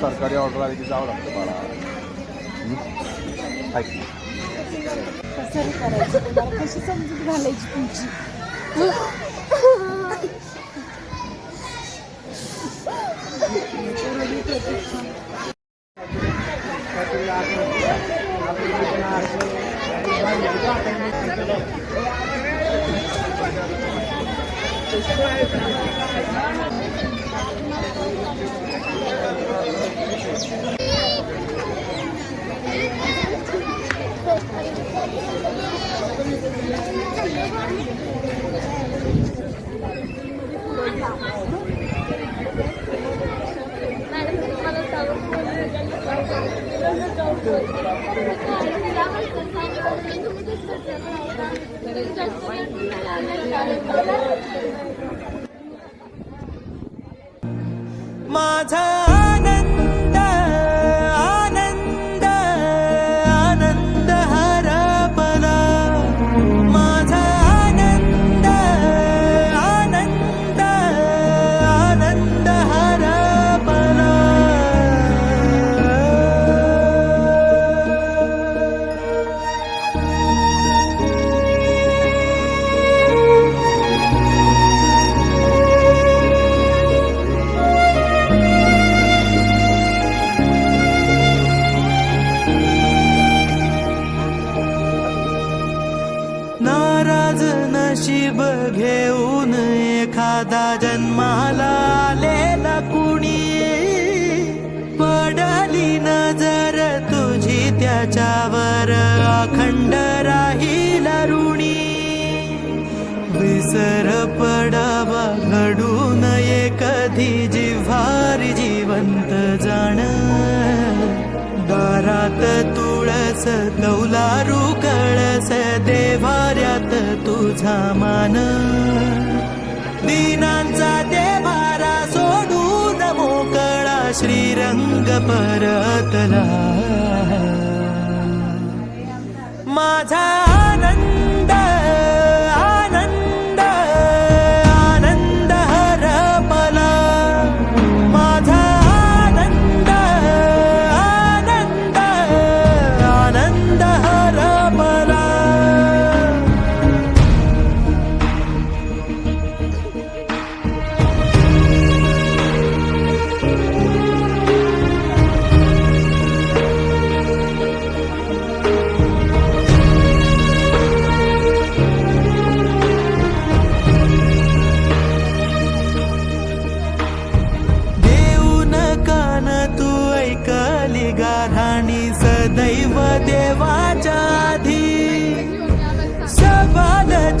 सरकारी ऑर्डर आली की जावं लागतं बाळा हं? ऐक ना. कसं रे करायचं तुम्हाला कशी समजून घालायची तुमची माझा जन्माला आलेला कुणी पडली नजर तुझी त्याच्यावर अखंड राहील ऋणी विसर पडावा घडू नये कधी जिव्हार जिवंत जाण. दारात तुळस दौलारू कळस देवाऱ्यात तुझा मान. रंग परतला माझा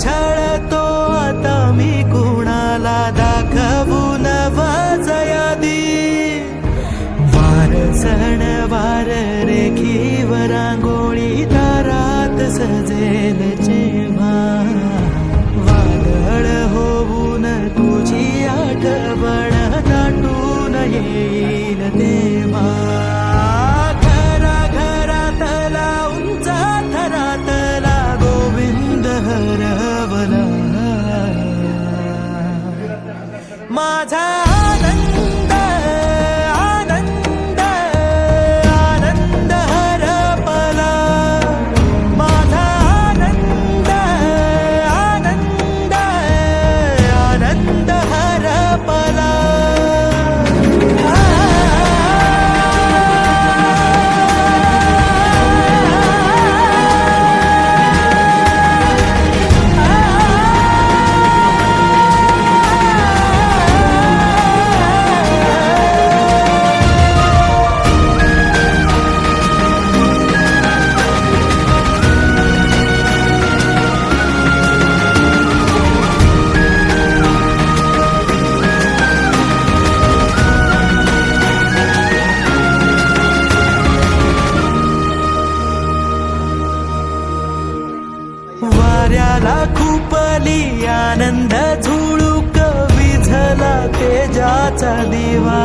छळतो आता मी कुणाला दाखवून नवा वार सण वार झाला खूपली आनंद झुळूक विझला तेजाचा दिवा.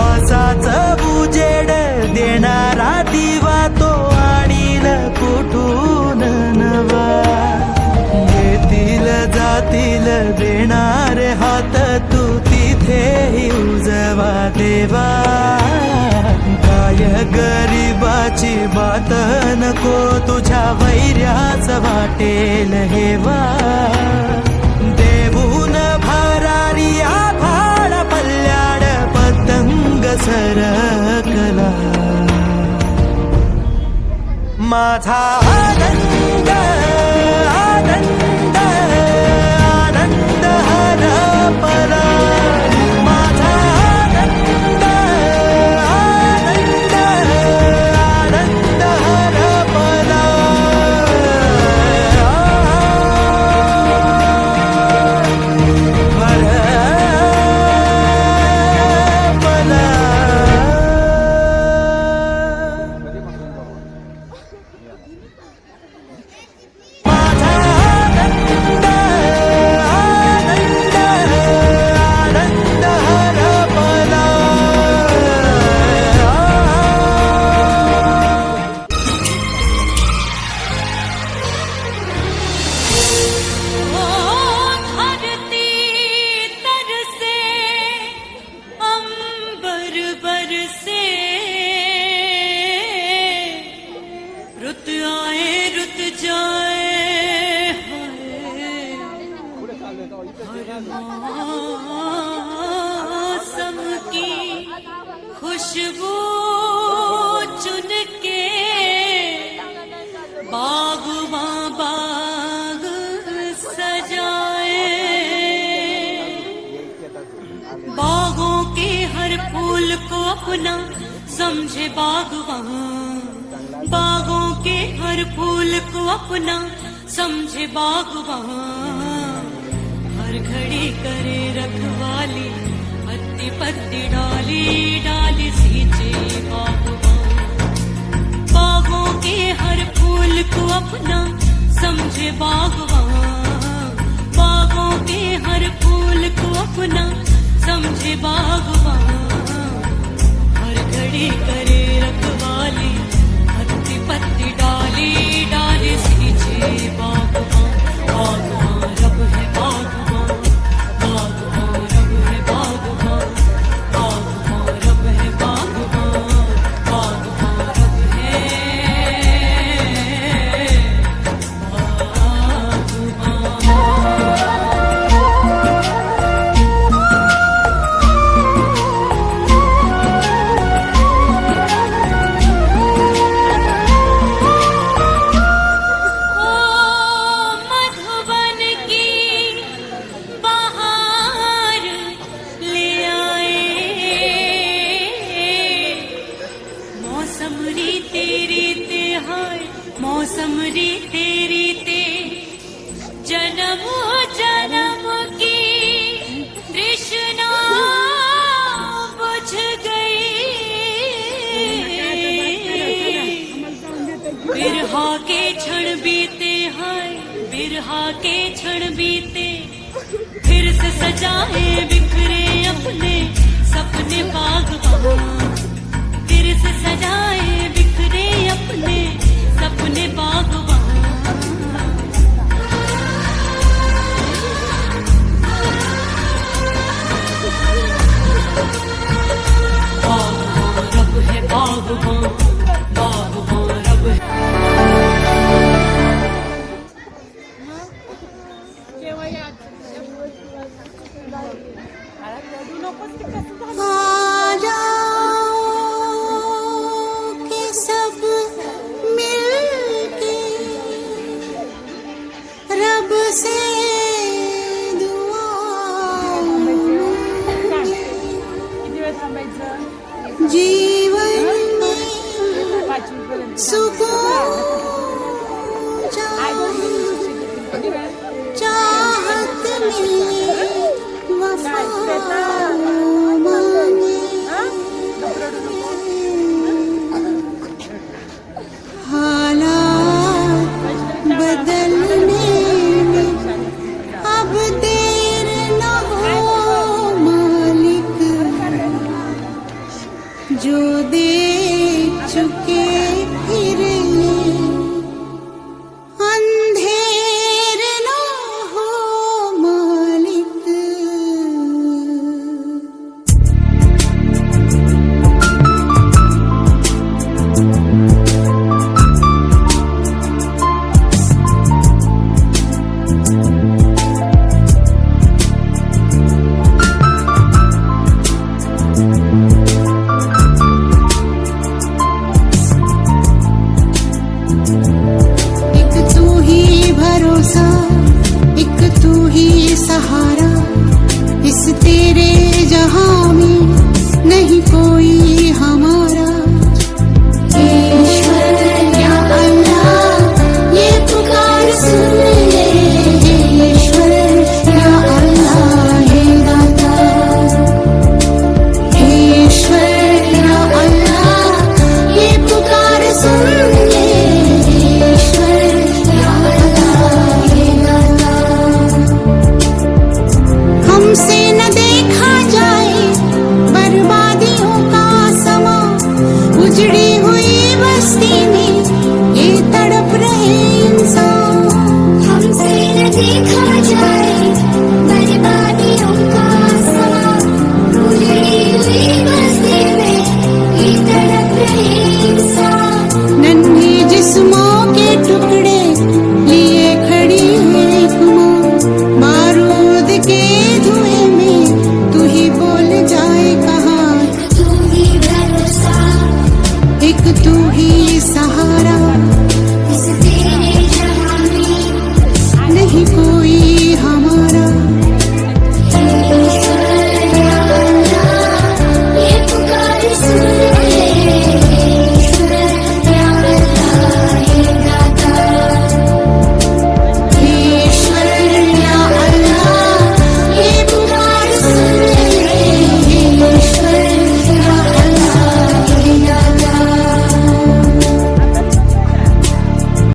असाच उजेड देणारा दिवा तो आणील कुठून नवा. येतील जातील देणार हात तू तिथे उजवा देवा. गरिबाची बात नको तुझ्या वैर्याच वाटेल हेवा देऊन भारारिया भाड पल्ल्याड पतंग सरकला माझा आनंद आनंद आनंद हर परा मौसम की खुशबू चुन के बागवा बाग सजाए। बागों के हर फूल को अपना समझे बागवान बागों के हर फूल को अपना समझे बागवान हर घड़ी करे रखवाली पत्ती पत्ती डाली डाली सींचे बागवान बागों के हर फूल को अपना समझे बागवान। बागों के हर बिरहा के क्षण बीते हाय बिरहा के क्षण बीते। फिर से सजाए बिखरे अपने सपने बागवान फिर से सजाए बिखरे अपने सपने बागवान